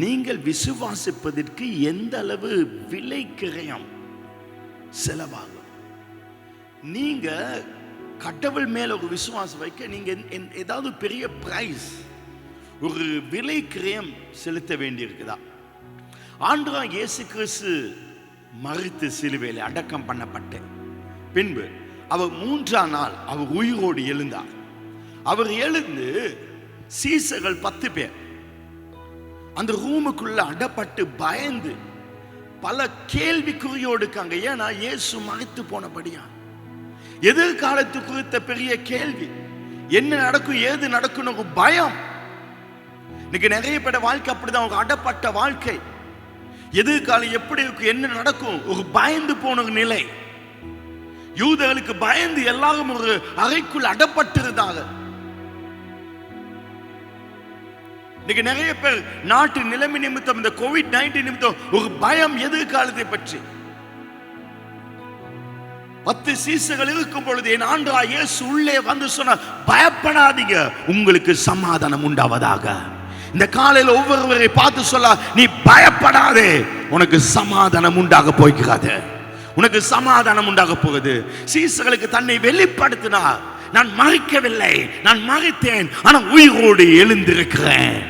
நீங்கள் விசுவாசிப்பதற்கு எந்த அளவு விலை கிரயம் செலவாகும்? நீங்க கடவுள் மேல ஒரு விசுவாசம் வைக்க நீங்க என்- என்- ஏதாவது பெரிய பிரைஸ் ஒரு விலை கிரயம் செலுத்த வேண்டியிருக்குதா? ஆண்டவா இயேசு கிறிஸ்து மறுத்து சிலுவையில் அடக்கம் பண்ணப்பட்ட பின்பு அவர் மூன்றாம் நாள் அவர் உயிரோடு எழுந்தார். அவர் எழுந்து சீசர்கள் பத்து பேர் அந்த ரூமுக்குள்ள அடப்பட்டு பயந்து பல கேள்விக்குறியோடு இருக்காங்க. ஏன்னா இயேசு மறைத்து போனபடியா? எதிர்காலத்து குறித்த பெரிய கேள்வி என்ன நடக்கும் ஏது நடக்கும் ஒரு பயம். இன்னைக்கு நிறைய பேர் வாழ்க்கை அப்படிதான் அவங்க அடப்பட்ட வாழ்க்கை. எதிர்காலம் எப்படி இருக்கும் என்ன நடக்கும் ஒரு பயந்து போன ஒரு நிலை. யூதர்களுக்கு பயந்து எல்லாரும் ஒரு அறைக்குள் அடப்பட்டிருந்தாங்க இன்னைக்கு நிறைய பேர் நாட்டு நிலைமை நிமித்தம் இந்த கோவிட் நைன்டீன் நிமித்தம் ஒரு பயம் எதிர்காலத்தை பற்றி. பத்து சீசர்கள் இருக்கும் பொழுது என் ஆண்டா இயேசு உள்ளே வந்து சொன்ன பயப்படாதீங்க உங்களுக்கு சமாதானம் உண்டாவதாக. இந்த காலையில் ஒவ்வொருவரை பார்த்து சொல்ல நீ பயப்படாதே உனக்கு சமாதானம் உண்டாக போய்க்காத உனக்கு சமாதானம் உண்டாக போகுது. சீசர்களுக்கு தன்னை வெளிப்படுத்தினார். நான் மறைக்கவில்லை. நான் மறைத்தேன். ஆனால் உயிரோடு எழுந்திருக்கிறேன்.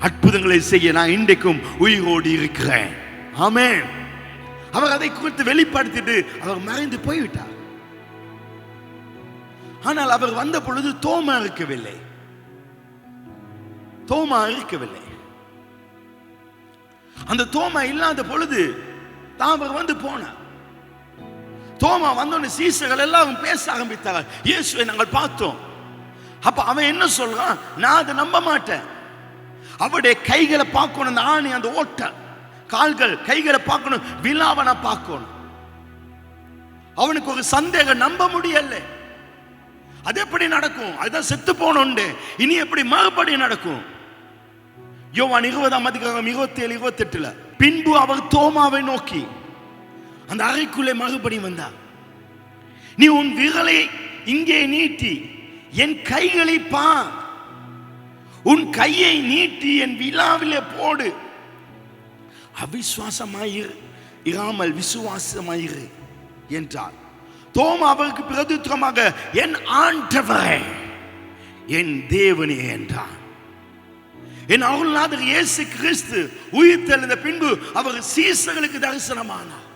அற்புதங்களை செய்ய நான் இன்றைக்கும் உயிரோடு இருக்கிறேன். ஆமேன். அவர் அதை குறித்து வெளிப்படுத்திட்டு அவர் மறைந்து போய்விட்டார். ஆனால் அவர் வந்த பொழுது தோமா இருக்கவில்லை. தோமா இருக்கவில்லை. அந்த தோமா இல்லாத பொழுது தான் அவர் வந்து போனார். தோமா வந்தோடனே சீசர்கள் எல்லாம் பேச ஆரம்பித்தாங்க இயேசுவை நாங்கள் பார்த்தோம். அப்ப அவன் என்ன சொல்றான்? நான் அதை நம்ப மாட்டேன். அவருடைய கைகளை பார்க்கணும் அந்த ஆணி அந்த ஓட்டை. கால்கள் கைகளை பார்க்கணும் விழாவை நான் பார்க்கணும். அவனுக்கு ஒரு சந்தேகம் நம்ப முடியல. அது எப்படி நடக்கும்? அதுதான் செத்து போனோண்டு. இனி எப்படி மறுபடியும் நடக்கும்? யோவான் இருபதாம் அதிகாரம் இருபத்தி ஏழு இருபத்தி எட்டுல பின்பு அவர் தோமாவை நோக்கி அந்த அறைக்குள்ளே மறுபடியும் வந்தார் நீ உன் விரலை இங்கே நீட்டி என் கைகளை பார் உன் கையை நீட்டி என் விழாவிலே போடு. அவிசுவாசமாயிரு இராமல் விசுவாசமாயிரு என்றார் தோம் அவருக்கு பிரதித்திரமாக என் ஆண்டவரே என் தேவனே என்றார் என் அருள்நாதர் இயேசு கிறிஸ்து உயிர் தெளிந்த பின்பு அவர் சீசர்களுக்கு தரிசனமானார்.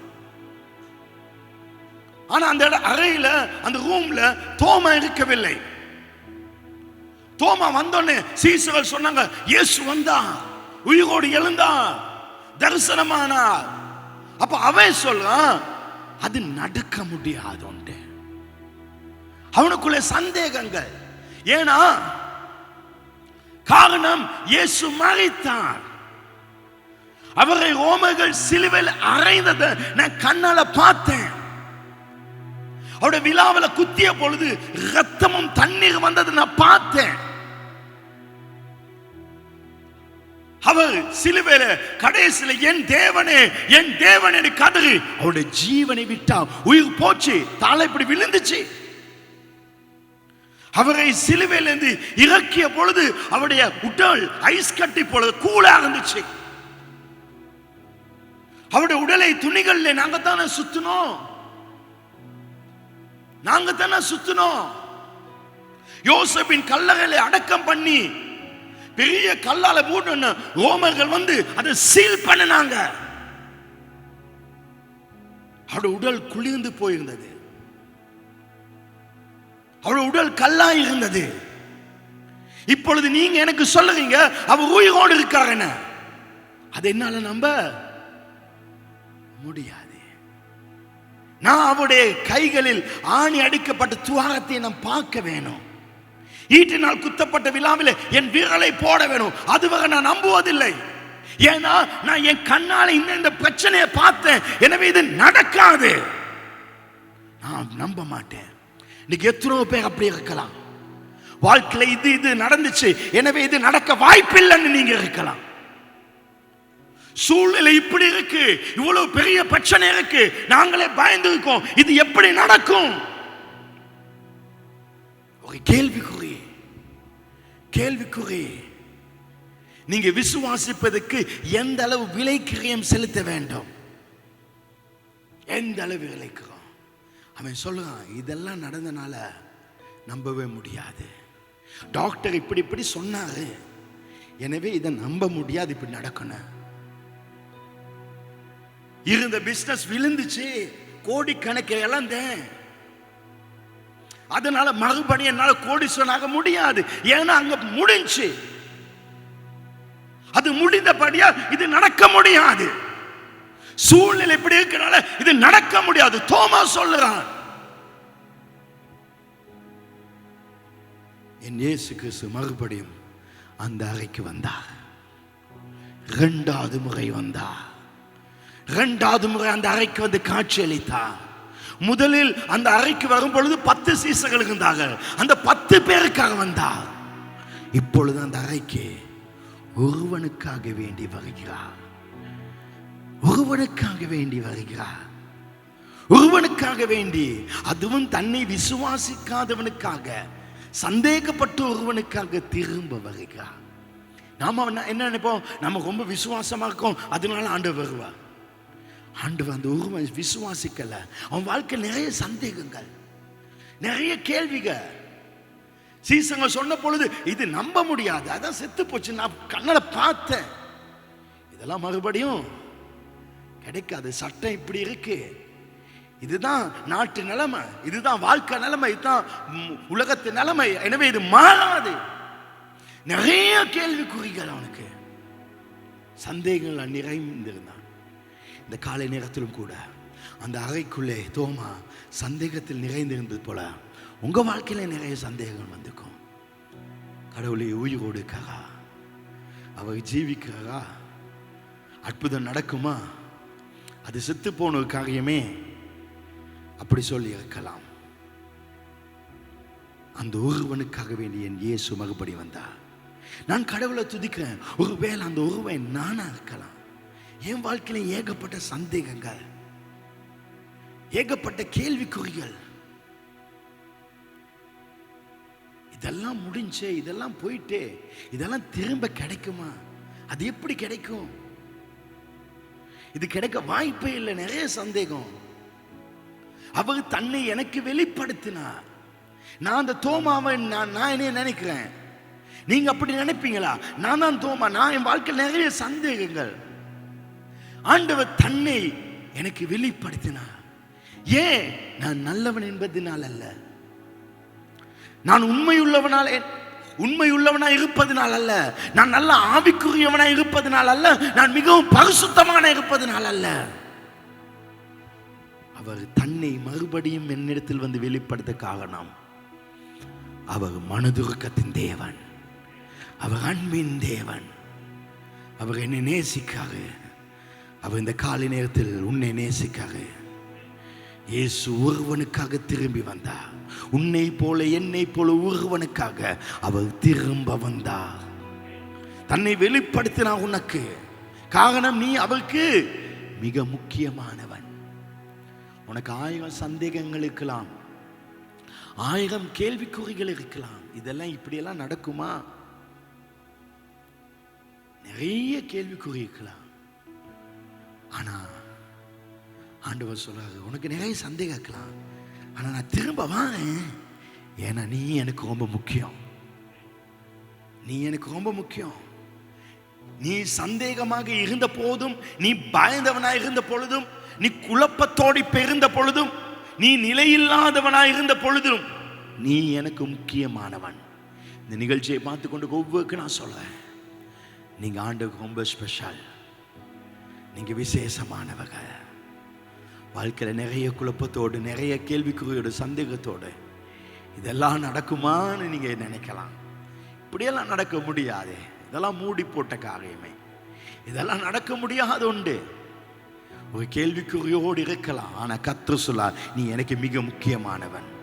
ஆனா அந்த அறையில அந்த ரூம்ல தோமா இருக்கவில்லை. தோமா வந்தோடனே சீசர்கள் சொன்னாங்க இயேசு வந்தான் உயிரோடு எழுந்தான் தரிசனமானா அப்ப அவன் சொல்றான் அது நடக்க முடியாது அவனுக்குள்ள சந்தேகங்கள். ஏன்னா காரணம் இயேசு மறைத்தான் அவரை ரோமர்கள் சிலுவையில் அறைந்ததை நான் கண்ணால பார்த்தேன். அவருடைய விழாவில் குத்திய பொழுது ரத்தமும் தண்ணீர் வந்தது நான் பார்த்தேன். அவர் சிலுவையில கடைசியில என் தேவனே என் தேவன் என்று கதறி அவருடைய ஜீவனை விட்டா உயிர் போச்சு தலை இப்படி விழுந்துச்சு. அவரை சிலுவையிலிருந்து இறக்கிய பொழுது அவருடைய உடல் ஐஸ் கட்டி பொழுது கூலா இருந்துச்சு. அவருடைய உடலை துணிகள்ல நாங்க தானே சுத்தினோம். நாங்க தானே சுத்தினோம். யோசபின் கல்லறையில அடக்கம் பண்ணி பெரிய கல்லால போட்டு ரோமர்கள் வந்து அதை சீல் பண்ணினாங்க. அவட உடல் குளிர்ந்து போயிருந்தது. அவட உடல் கல்லா இருந்தது. இப்பொழுது நீங்க எனக்கு சொல்லுறீங்க அவர் உயிரோடு இருக்காருன்னு அது என்னால நம்ப முடியாது. நான் அவருடைய கைகளில் ஆணி அடிக்கப்பட்ட துவாரத்தை நான் பார்க்க வேணும். ஈட்டினால் குத்தப்பட்ட விழாவில் என் விரலை போட வேணும். அதுவரை நான் நம்புவதில்லை. ஏன்னா நான் என் கண்ணால இந்த இந்த பிரச்சனையை பார்த்தேன். எனவே இது நடக்காது. நான் நம்ப மாட்டேன். இன்னைக்கு எத்தனையோ பேர் அப்படி இருக்கலாம். வாழ்க்கையில் இது இது நடந்துச்சு. எனவே இது நடக்க வாய்ப்பில்லைன்னு நீங்க இருக்கலாம். சூழ்நிலை இப்படி இருக்கு. இவ்வளவு பெரிய பிரச்சனை இருக்கு. நாங்களே பயந்து இருக்கோம். இது எப்படி நடக்கும்? ஒரு கேள்விக்குறி. கேள்விக்குறி. நீங்க விசுவாசிப்பதற்கு எந்த அளவு விலை கிரியம் செலுத்த வேண்டும்? எந்த அளவு விளைக்கிறோம் அவன் சொல்லுவான் இதெல்லாம் நடந்தனால நம்பவே முடியாது. டாக்டர் இப்படி இப்படி சொன்னாரு. எனவே இதை நம்ப முடியாது இப்படி நடக்கணும். இருந்த பிசினஸ் விழுந்துச்சு. கோடிக்கணக்கை இழந்தேன். அதனால மறுபடியும் என்னால கோடீஸ்வரனாக முடியாது. ஏன்னா அங்க முடிஞ்சு. அது முடிந்தபடியா இது நடக்க முடியாது. சூழ்நிலை இப்படி இருக்கிறனால இது நடக்க முடியாது. தோமா சொல்லுறான். என் இயேசு கிறிஸ்து மறுபடியும் அந்த அறைக்கு வந்தார். இரண்டாவது முறை வந்தார். இரண்டாவது முறை அந்த அறைக்கு வந்து காட்சி அளித்தார். முதலில் அந்த அறைக்கு வரும் பொழுது பத்து சீசர்கள் இருந்தார்கள். அந்த பத்து பேருக்காக வந்தார். இப்பொழுது அந்த அறைக்கு ஒருவனுக்காக வேண்டி வருகிறார். ஒருவனுக்காக வேண்டி வருகிறார். ஒருவனுக்காக வேண்டி அதுவும் தன்னை விசுவாசிக்காதவனுக்காக சந்தேகப்பட்ட ஒருவனுக்காக திரும்ப வருகிறார். நாம என்ன- நினைப்போம்? நம்ம ரொம்ப விசுவாசமா இருக்கோம். அதனால ஆண்டு வருவார். ஆண்டு அந்த ஒருவன் விசுவாசிக்கல. அவன் வாழ்க்கையில் நிறைய சந்தேகங்கள் நிறைய கேள்விகள். சீசங்க சொன்ன பொழுது இது நம்ப முடியாது. அதான் செத்து போச்சு. நான் கண்ணால பார்த்தேன். இதெல்லாம் மறுபடியும் கிடைக்காது. சட்டம் இப்படி இருக்கு. இதுதான் நாட்டு நிலைமை. இதுதான் வாழ்க்கை நிலைமை. இதுதான் உலகத்து நிலைமை. எனவே இது மாறாது. நிறைய கேள்விக்குறிகள் அவனுக்கு. சந்தேகங்கள் நிறைந்திருந்தான். இந்த காலை நேரத்திலும் கூட அந்த அறைக்குள்ளே தோமா சந்தேகத்தில் நிறைந்திருந்தது போல உங்கள் வாழ்க்கையில் நிறைய சந்தேகங்கள் வந்திருக்கும். கடவுளை உயிரோடு இருக்காரா? அவர் ஜீவிக்கிறாரா? அற்புதம் நடக்குமா? அது செத்து போன ஒரு காரியமே அப்படி சொல்லி இருக்கலாம். அந்த ஒருவனுக்காக வேண்டிய என் இயேசு மறுபடி வந்தா நான் கடவுளை துதிக்கிறேன். ஒருவேளை அந்த ஒருவன் நானா இருக்கலாம். என் வாழ்க்கையில ஏகப்பட்ட சந்தேகங்கள் ஏகப்பட்ட கேள்விக்குறிகள். இதெல்லாம் முடிஞ்சு இதெல்லாம் போயிட்டு இதெல்லாம் திரும்ப கிடைக்குமா? அது எப்படி கிடைக்கும்? இது கிடைக்க வாய்ப்பே இல்லை நிறைய சந்தேகம். அவர் தன்னை எனக்கு வெளிப்படுத்தினார். நான் அந்த தோமாவை நான் நான் என்ன நினைக்கிறேன். நீங்க அப்படி நினைப்பீங்களா? நான் தான் தோமா நான் என் வாழ்க்கையில் நிறைய சந்தேகங்கள். ஆண்டவர் தன்னை எனக்கு வெளிப்படுத்தினார். ஏன்? நான் நல்லவன் என்பதனால் அல்ல. நான் உண்மையுள்ளவனால் உண்மையுள்ளவனா இருப்பதனால் அல்ல. நான் நல்ல ஆவிக்குரியவனா இருப்பதனால் அல்ல. நான் மிகவும் பரிசுத்தமான இருப்பதனால் அல்ல. அவர் தன்னை மறுபடியும் என்னிடத்தில் வந்து வெளிப்படுத்த காரணம் அவர் மனதுருக்கத்தின் தேவன். அவர் அன்பின் தேவன். அவர் என்னை நேசிக்காரு. அவர் இந்த காலை நேரத்தில் உன்னை நேசிக்காரு இயேசு ஒருவனுக்காக திரும்பி வந்தார். உன்னை போல என்னை போல ஒருவனுக்காக அவர் திரும்ப வந்தார். தன்னை வெளிப்படுத்தினார் உனக்கு. காரணம் நீ அவருக்கு மிக முக்கியமானவன். உனக்கு ஆயிரம் சந்தேகங்கள் இருக்கலாம். ஆயிரம் கேள்விக்குறிகள் இருக்கலாம். இதெல்லாம் இப்படியெல்லாம் நடக்குமா? நிறைய கேள்விக்குறி இருக்கலாம். ஆனால் ஆண்டவர் சொல்கிறாரு உனக்கு நிறைய சந்தேகம் இருக்கலாம் ஆனா நான் திரும்ப வாரேன். ஏன்னா நீ எனக்கு ரொம்ப முக்கியம். நீ எனக்கு ரொம்ப முக்கியம். நீ சந்தேகமாக இருந்த போதும் நீ பயந்தவனாக இருந்த பொழுதும் நீ குழப்பத்தோடி பெருந்த பொழுதும் நீ நிலையில்லாதவனாக இருந்த பொழுதும் நீ எனக்கு முக்கியமானவன். இந்த நிகழ்ச்சியை பார்த்து கொண்டு ஒவ்வொருக்கு நான் சொல்ல நீங்க ஆண்டுக்கு ரொம்ப ஸ்பெஷல் நீங்க விசேஷமானவங்க. வாழ்க்கையில் நிறைய குழப்பத்தோடு நிறைய கேள்விக்குறியோடு சந்தேகத்தோடு இதெல்லாம் நடக்குமான்னு நீங்க நினைக்கலாம். இப்படியெல்லாம் நடக்க முடியாது. இதெல்லாம் மூடி போட்ட காரியமே. இதெல்லாம் நடக்க முடியாது உண்டு. ஒரு கேள்விக்குறியோடு இருக்கலாம். ஆனா கத்து சொல்லா நீ எனக்கு மிக முக்கியமானவன்.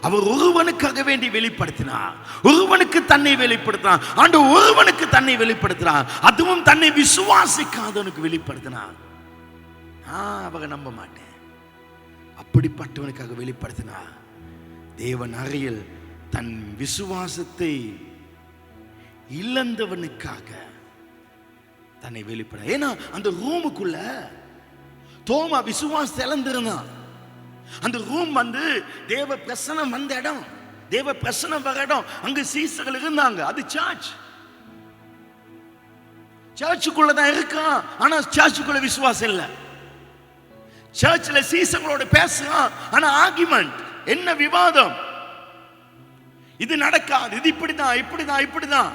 அவர் ஒருவனுக்காக வேண்டி வெளிப்படுத்தினார். ஒருவனுக்கு தன்னை வெளிப்படுத்தினார். ஆண்டு ஒருவனுக்கு தன்னை வெளிப்படுத்தினார். அதுவும் தன்னை விசுவாசிக்காதவனுக்கு வெளிப்படுத்தினார். நான் அவரை நம்ப மாட்டேன். அப்படிப்பட்டவனுக்காக வெளிப்படுத்தினார். தேவன் அறையில் தன் விசுவாசத்தை இழந்தவனுக்காக தன்னை வெளிப்பட ஏன்னா அந்த ரூமுக்குள்ள தோமா விசுவாசம் இழந்திருந்தான். அந்த ரூம் வந்து தேவ பிரசனம் வந்த இடம். தேவ பிரசனம் வர இடம். அங்க சீசர்கள் இருந்தாங்க. அது சர்ச் சர்ச்சுக்குள்ள தான் இருக்கான். ஆனா சர்ச்சுக்குள்ள விசுவாசம் இல்லை. சர்ச்சில் சீசங்களோட பேசுறான். ஆனா ஆர்குமெண்ட் என்ன விவாதம்? இது நடக்காது. இது இப்படிதான் இப்படிதான் இப்படிதான்.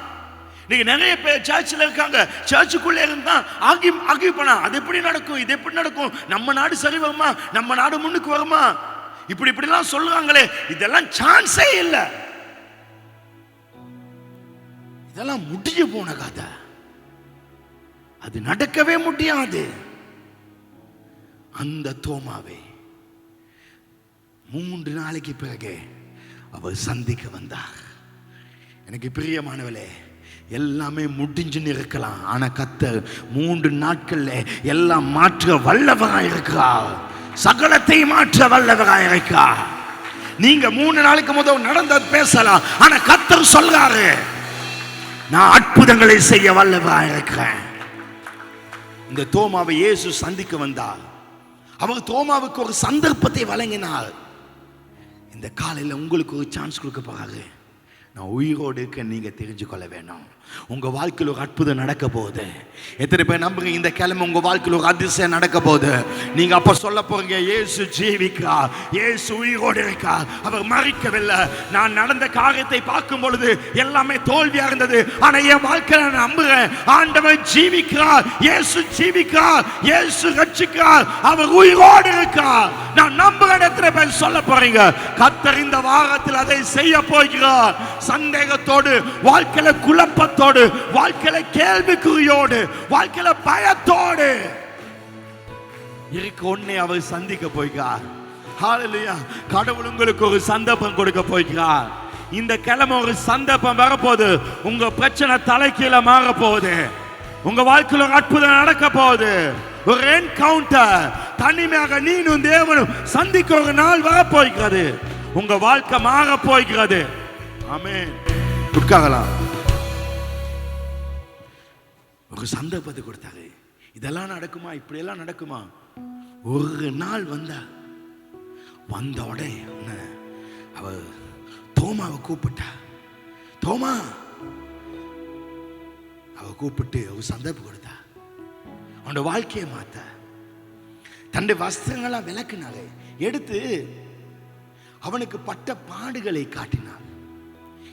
நீங்க நிறைய பேர் சர்ச்சில் இருக்காங்க. சர்ச்சுக்குள்ளே இருந்தால் ஆகி ஆகி பண்ணா அது எப்படி நடக்கும்? இது எப்படி நடக்கும்? நம்ம நாடு சரி வருமா நம்ம நாடு முன்னுக்கு வருமா? இப்படி இப்படிலாம் சொல்லுவாங்களே. இதெல்லாம் சான்ஸே இல்லை. இதெல்லாம் முடிஞ்சு போன கதை. அது நடக்கவே முடியாது. அந்த தோமாவே மூன்று நாளைக்கு பிறகு அவர் சந்திக்க வந்தார். எனக்கு பிரியமானவளே எல்லாமே முடிஞ்சுன்னு இருக்கலாம். ஆனால் கத்தர் மூன்று நாட்களில் எல்லாம் மாற்ற வல்லவராக இருக்கிறார். சகலத்தை மாற்ற வல்லவராக இருக்கிறார். நீங்க மூணு நாளைக்கு முதல் நடந்தது பேசலாம். ஆனா கத்தர் சொல்றாரு நான் அற்புதங்களை செய்ய வல்லவராக இருக்கிறேன். இந்த தோமாவை இயேசு சந்திக்க வந்தார். அவர் தோமாவுக்கு ஒரு சந்தர்ப்பத்தை வழங்கினார். இந்த காலையில் உங்களுக்கு ஒரு சான்ஸ் கொடுக்க போறாரு. நான் உயிரோடு இருக்க நீங்கள் தெரிஞ்சு கொள்ள வேணும். உங்க வாழ்க்கையில் ஒரு அற்புதம் நடக்க போகுது. எத்தனை பேர் நம்புங்க இந்த கிழமை உங்க வாழ்க்கையில் ஒரு அதிசயம் நடக்க போகுது. நீங்க அப்போ சொல்ல போறீங்க ஏசு ஜீவிக்கா ஏசு உயிரோடு இருக்கா? அவர் மறிக்கவில்லை. நான் நடந்த காரியத்தை பார்க்கும் பொழுது எல்லாமே தோல்வியா இருந்தது. ஆனா என் வாழ்க்கையில நான் நம்புகிறேன் ஆண்டவன் ஜீவிக்கிறார் ஏசு ஜீவிக்கிறார் ஏசு ரட்சிக்கிறார் அவர் உயிரோடு இருக்கா? நான் நம்புகிறேன் எத்தனை பேர் சொல்ல போறீங்க? கத்தர் இந்த வாரத்தில் அதை செய்ய போகிறார். சந்தேகத்தோடு வாழ்க்கையில குழப்பத்தோடு வாழ்க்கையில கேள்விக்குறியோடு வாழ்க்கையில பயத்தோடு. இருக்க ஒன்னே அவர் சந்திக்க போகிறார் ஹalleluya கடவுள் உங்களுக்கு ஒரு சந்தர்ப்பம் கொடுக்க போகிறார் இந்த கிழமை ஒரு சந்தர்ப்பம் வரப்போகுது. உங்க பிரச்சனை தலைக்கீழ மாற போகுது. உங்க வாழ்க்கையில் ஒரு அற்புதம் நடக்க போகுது. ஒரு என்கவுண்டர் தனிமையாக நீனும் தேவனும் சந்திக்க ஒரு நாள் வரப்போகிறது உங்க வாழ்க்கை மாற போகிறது ஆமே உட்காரலாம். ஒரு சந்தர்ப்பத்தை கொடுத்தாரு. இதெல்லாம் நடக்குமா? இப்படியெல்லாம் நடக்குமா? ஒரு நாள் வந்தா வந்த உடனே அவ தோமாவை கூப்பிட்டா. தோமா! அவ கூப்பிட்டு ஒரு சந்தர்ப்பம் கொடுத்தா. அவனோட வாழ்க்கையை மாத்த. தன்னுடைய வஸ்திரங்களாம் விளக்குனாலே எடுத்து அவனுக்கு பட்ட பாடுகளை காட்டினான்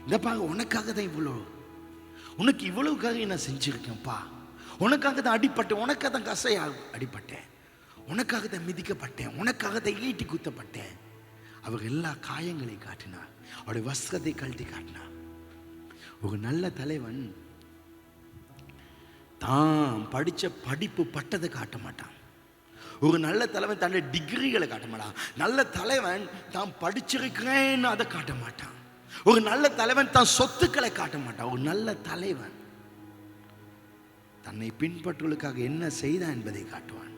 இந்த பாருங்க உனக்காக தான் இவ்வளோ உனக்கு இவ்வளவுக்காக காரியம் நான் செஞ்சுருக்கேன்ப்பா. உனக்காக தான் அடிப்பட்டேன் உனக்காக தான் கசையா அடிப்பட்டேன். உனக்காக தான் மிதிக்கப்பட்டேன் உனக்காக தான் ஈட்டி குத்தப்பட்டேன். அவர் எல்லா காயங்களையும் காட்டினார். அவருடைய வஸ்திரத்தை கழட்டி காட்டினார். ஒரு நல்ல தலைவன் தான் படித்த படிப்பு பட்டதை காட்ட மாட்டான். ஒரு நல்ல தலைவன் தன்னுடைய டிகிரிகளை காட்ட மாட்டான். நல்ல தலைவன் தான் படிச்சிருக்கிறேன்னு அதை காட்ட மாட்டான். ஒரு நல்ல தலைவன் தான் சொத்துக்களை காட்ட மாட்டான். ஒரு நல்ல தலைவன் தன்னை பின்பற்றுவதற்காக என்ன செய்தான் என்பதை காட்டுவான்.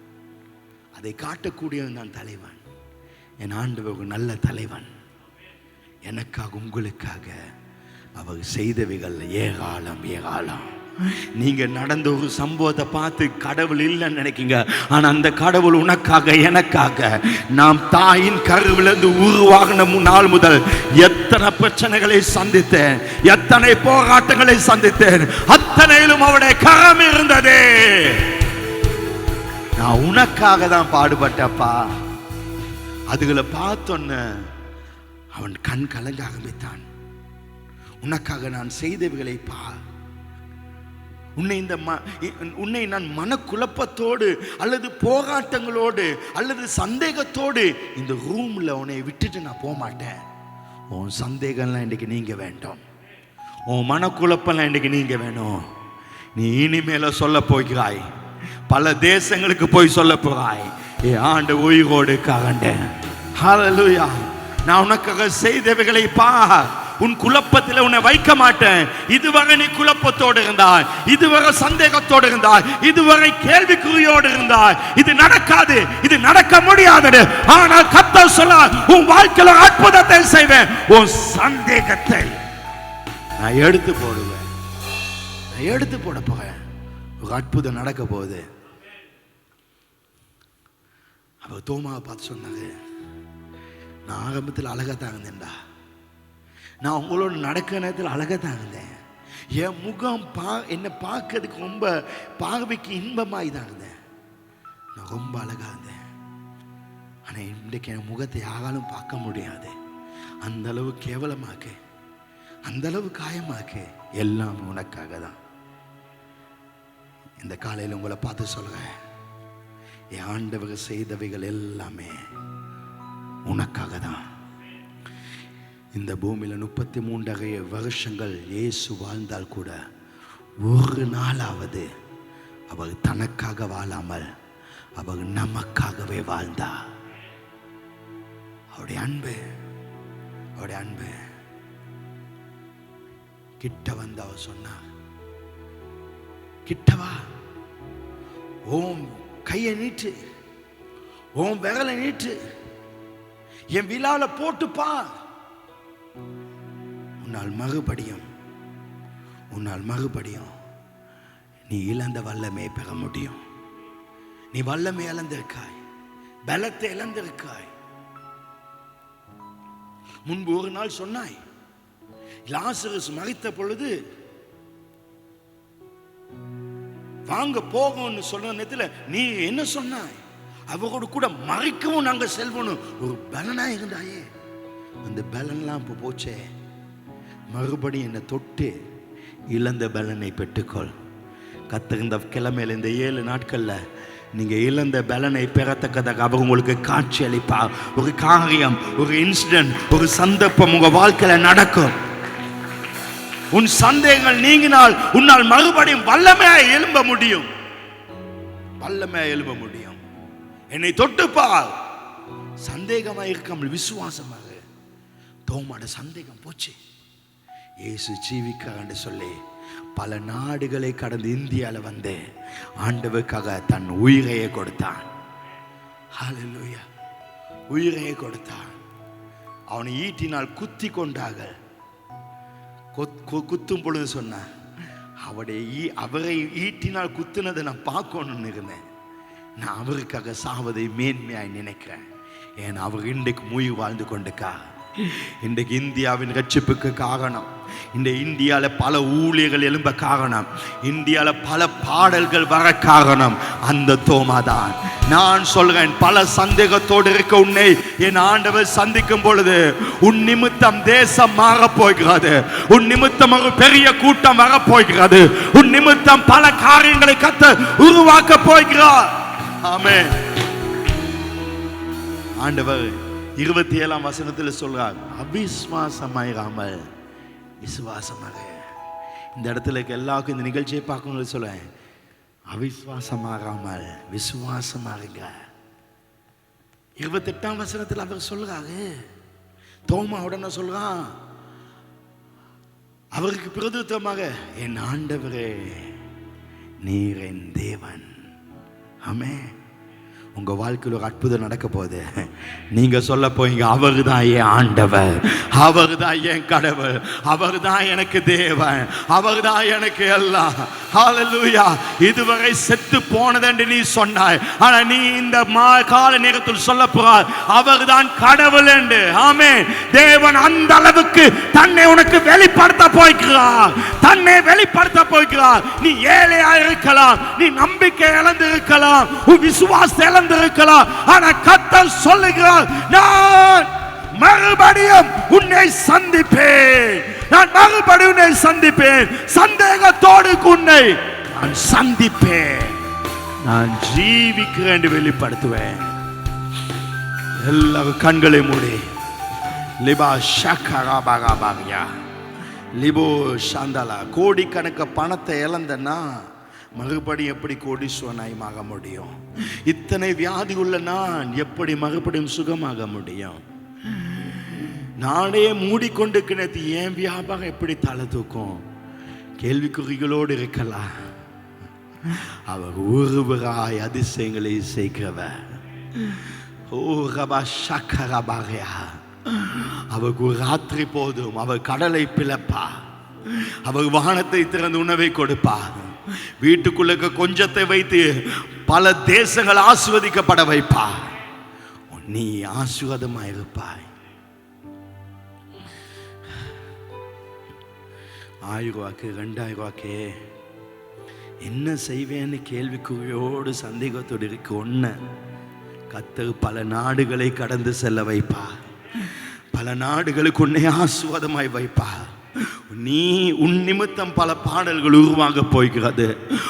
அதை காட்டக்கூடியவன் தான் தலைவன். என் ஆண்டவர் ஒரு நல்ல தலைவன். எனக்காக உங்களுக்காக அவர் செய்தவைகள் ஏகாலம் ஏகாலம் நீங்க நடந்த ஒரு சம்பவத்தை பார்த்து கடவுள் இல்லைன்னு நினைக்கீங்க. ஆனா அந்த கடவுள் உனக்காக எனக்காக நாம் தாயின் கருவிலிருந்து உருவாகின நாள் முதல் எத்தனை பிரச்சனைகளை சந்தித்தேன் எத்தனை போராட்டங்களை சந்தித்தேன் அத்தனையிலும் அவருடைய கரம் இருந்ததே. நான் உனக்காக தான் பாடுபட்டப்பா அதுகளை பார்த்தோன்ன அவன் கண் கலங்க ஆரம்பித்தான். உனக்காக நான் செய்தவைகளை பா உன்னை இந்த ம இ- உன்னை நான் மனக்குழப்பத்தோடு அல்லது போராட்டங்களோடு அல்லது சந்தேகத்தோடு இந்த ரூமில் உன்னை விட்டுட்டு நான் போக மாட்டேன். உன் சந்தேகம்லாம் இன்றைக்கி நீங்கள் வேண்டும். உன் மனக்குழப்பம்லாம் இன்றைக்கு நீங்க வேணும். நீ இனிமேல சொல்ல போகிறாய். பல தேசங்களுக்கு போய் சொல்ல போகிறாய். ஏ ஆண்டு உயிரோடு காகண்டேன். நான் உனக்காக செய்தவைகளை பார். உன் குழப்பத்தில் உன்னை வைக்க மாட்டேன். இதுவரை நீ குழப்பத்தோடு இருந்தாய். இதுவரை சந்தேகத்தோடு இருந்தாய். இதுவரை கேள்விக்குறியோடு இருந்தாய். இது நடக்காது. இது நடக்க முடியாது ஆனால் கத்த சொல்ல உன் வாழ்க்கையில் அற்புதத்தை செய்வேன். உன் சந்தேகத்தை நான் எடுத்து போடுவேன். நான் எடுத்து போட போகிறேன் ஒரு அற்புதம் நடக்க போகுது. அவ தோமாவை பார்த்து சொன்னாங்க நான் ஆரம்பத்தில் அழகாக தான் இருந்தேன்டா நான் உங்களோட நடக்கிற நேரத்தில் அழகாக தான் இருந்தேன். என் முகம் பா என்னை பார்க்கறதுக்கு ரொம்ப பார்வைக்கு இன்பமாக தான் இருந்தேன். நான் ரொம்ப அழகாக இருந்தேன். ஆனால் இன்றைக்கு என் முகத்தை யாராலும் பார்க்க முடியாது. அந்த அளவு கேவலமாக்கு அந்த அளவு காயமாக்கு எல்லாம் உனக்காக தான். இந்த காலையில் உங்களை பார்த்து சொல்கிறேன் என் ஆண்டவர் செய்தவைகள் எல்லாமே உனக்காக தான். இந்த பூமியில் முப்பத்தி மூன்றரை வருஷங்கள் இயேசு வாழ்ந்தால் கூட ஒரு நாளாவது அவர் தனக்காக வாழாமல் அவர் நமக்காகவே வாழ்ந்தா. அவருடைய அன்பு அவருடைய அன்பு. கிட்ட வந்து அவர் சொன்னார் கிட்டவா ஓம் கையை நீட்டு ஓம் விரலை நீட்டு என் விழாவில் போட்டுப்பா உன்னால் மறுபடியும் உன்னால் மறுபடியும் நீ இழந்த வல்லமே பெற முடியும். நீ வல்லமை இழந்திருக்காய் பலத்தை இழந்திருக்காய். முன்பு ஒரு நாள் சொன்னாய் லாசரஸ் மறித்த பொழுது வாங்க போகும்னு சொன்ன நேரத்தில் நீ என்ன சொன்னாய்? அவரோடு கூட மறைக்கவும் நாங்க செல்வோன்னு ஒரு பலனா இருந்தாயே அந்த பலன்லாம் இப்போ போச்சே. மறுபடி என்னை தொட்டு இழந்த பலனை பெற்றுக்கொள். கத்திருந்த கிழமையில் இந்த ஏழு நாட்களில் நீங்கள் இழந்த பலனை பெறத்தக்கதாக அவர் உங்களுக்கு காட்சி அளிப்பார். ஒரு காரியம் ஒரு இன்சிடென்ட் ஒரு சந்தர்ப்பம் உங்கள் வாழ்க்கையில் நடக்கும். உன் சந்தேகங்கள் நீங்கினால் உன்னால் மறுபடியும் வல்லமையாக எழும்ப முடியும். வல்லமையாக எழும்ப முடியும். என்னை தொட்டுப்பார் சந்தேகமாக இருக்காமல் விசுவாசமாக தோமாட சந்தேகம் போச்சு. இயேசு ஜீவிக்கான்னு சொல்லி பல நாடுகளை கடந்து இந்தியாவில் வந்து ஆண்டவருக்காக தன் உயிரையை கொடுத்தான். ஹalleluya உயிரையை கொடுத்தான். அவனை ஈட்டினால் குத்தி கொண்டாக கொத்- குத்தும் பொழுது சொன்னான் அவருடைய ஈ- அவரை ஈட்டினால் குத்துனதை நான் பார்க்கணும்னு இருந்தேன். நான் அவருக்காக சாவதை மேன்மையாய் நினைக்கிறேன். ஏன் அவர் இன்றைக்கு மூய் வாழ்ந்து கொண்டுக்கா இன்றைக்கு இந்தியாவின் ரட்சிப்புக்கு காரணம். இந்த இந்தியாவில் பல ஊழியர்கள் எழும்ப காரணம். இந்தியாவில் பல பாடல்கள் வர காரணம். அந்த தோமா தான். நான் சொல்கிறேன் பல சந்தேகத்தோடு இருக்க உன்னை என் ஆண்டவர் சந்திக்கும் பொழுது உன் நிமித்தம் தேசம் மாறப் போகிறது. உன் நிமித்தம் ஒரு பெரிய கூட்டம் வரப் போகிறது. உன் நிமித்தம் பல காரியங்களை கத்த உருவாக்க போகிறார். ஆமே ஆண்டவர் இருபத்தி ஏழாம் வசனத்தில் சொல்கிறார் அவிஸ்வாசமாயிராமல் விசுவாசமாக. இந்த இடத்துல இருக்க எல்லாருக்கும் இந்த நிகழ்ச்சியை பார்க்கணும்னு சொல்லுவேன் அவிஸ்வாசமாகாமல் விசுவாசமாகுங்க. இருபத்தெட்டாம் வசனத்தில் அவர் சொல்றாரு. தோமா உடனே சொல்கிறான் அவருக்கு பிரதித்தமாக என் ஆண்டவரே நீர் என் தேவன். ஆமே உங்க வாழ்க்கையில் ஒரு அற்புதம் நடக்க போகுது. நீங்க சொல்ல போய்ங்க அவர் தான் என் ஆண்டவர். அவர் தான் என் கடவுள். அவர் தான் எனக்கு தேவன். அவர் தான் எனக்கு எல்லாம். ஹாலலூயா இதுவரை செத்து போனதென்று நீ சொன்னாய். ஆனால் நீ இந்த மா கால நேரத்தில் சொல்ல போகிறார் அவர் தான் கடவுள் என்று. ஆமே தேவன் அந்த அளவுக்கு தன்னை உனக்கு வெளிப்படுத்த போய்க்கிறார் தன்னை வெளிப்படுத்த போய்க்கிறார் நீ ஏழையா இருக்கலாம். நீ நம்பிக்கை இழந்து இருக்கலாம் உன் விசுவாசம் இழந்து ஆனா கத்தர் சொல்லுகிறார் நான் மறுபடியும் உன்னை சந்திப்பேன். நான் மறுபடியும் உன்னை சந்திப்பேன். சந்தேகத்தோடு உன்னை நான் சந்திப்பேன். நான் ஜீவிக்கிறேன் என்று வெளிப்படுத்துவேன். எல்லாரும் கண்களை மூடி. லிபா ஷக்கராபாகாபாகியா லிபோ சாந்தாலா கோடிக்கணக்க பணத்தை இழந்தன்னா மறுபடியும் எப்படி கோடீஸ்வரனாய் ஆக முடியும்? இத்தனை வியாதி உள்ள நான் எப்படி மறுபடியும் சுகமாக முடியும்? நானே மூடிக்கொண்டு கிணத்து ஏன் வியாபாரம் எப்படி தலை தூக்கும்? கேள்விக்குறிகளோடு இருக்கலாம். அவர் ஒருவராய் அதிசயங்களை செய்கிறவர் ஓ ரபா ஷக்கரபாகையா. அவருக்கு ராத்திரி போதும் அவர் கடலை பிளப்பா. அவர் வானத்தை திறந்து உணவை கொடுப்பா. வீட்டுக்குள்ள இருக்க கொஞ்சத்தை வைத்து பல தேசங்கள் ஆசிர்வதிக்கப்பட வைப்பா நீ ஆசீர்வாதமாக இருப்பாய். ஆயிரம் ரூபாய்க்கு ரெண்டாயிரம் ரூபாய்க்கு என்ன செய்வேன்னு கேள்விக்குறியோடு சந்தேகத்தோடு இருக்கு. ஒன்று கத்தர் பல நாடுகளை கடந்து செல்ல வைப்பா பல நாடுகளுக்கு உன்னை ஆசுவாதமாய் வைப்பா நீ உன் நிமித்தம் பல பாடல்கள் உருவாக போய்கிறது.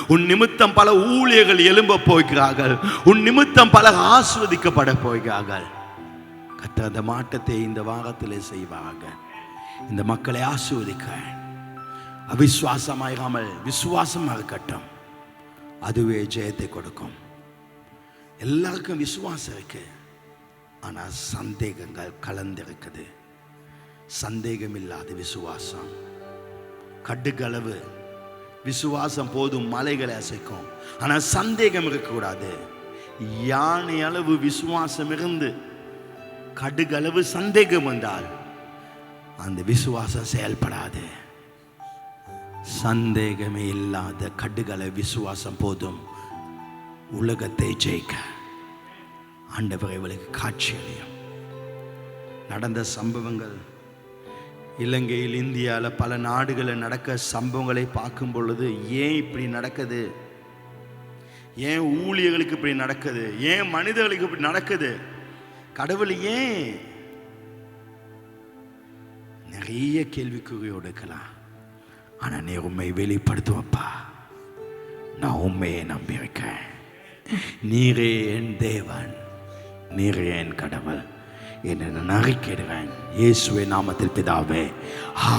உன் நிமித்தம் பல ஊழியர்கள் எழும்ப போய்கிறார்கள் உன் நிமித்தம் பல ஆஸ்வதிக்கப்பட போகிறார்கள். கத்த அந்த மாற்றத்தை இந்த வாரத்திலே செய்வாங்க இந்த மக்களை ஆஸ்வதிக்க. அவிஸ்வாசமாயிராமல் விசுவாசமாக இருக்கட்டும் அதுவே ஜெயத்தை கொடுக்கும். எல்லாருக்கும் விசுவாசம் இருக்கு. ஆனால் சந்தேகங்கள் கலந்திருக்குது. சந்தேகமில்லாத விசுவாசம். கடுகளவு. விசுவாசம் போதும் மலைகளை அசைக்கும். ஆனால் சந்தேகம் இருக்கக்கூடாது. யானை அளவு விசுவாசம் இருந்து கடுகளவு சந்தேகம் வந்தால் அந்த விசுவாசம் செயல்படாது. சந்தேகமே இல்லாத கடுகள விசுவாசம் போதும். உலகத்தை ஜெயிக்க. ஆண்டவர் இவளுக்கு காட்சி அளியும். நடந்த சம்பவங்கள் இலங்கையில் இந்தியாவில் பல நாடுகளில் நடக்க சம்பவங்களை பார்க்கும் பொழுது ஏன் இப்படி நடக்குது? ஏன் ஊழியர்களுக்கு இப்படி நடக்குது? ஏன் மனிதர்களுக்கு இப்படி நடக்குது? கடவுள் ஏன்? நிறைய கேள்விக்குறியோடு இருக்கலாம். ஆனால் நீ உண்மை வெளிப்படுத்துவப்பா. நான் உண்மையை நம்பியிருக்கேன் நீரே என் தேவன். நீரே என் கடவுள். என்னை நகைக்கிடுவேன் அறிக்கையிடுவேன் இயேசுவை நாமத்தில் பிதாவே. ஆ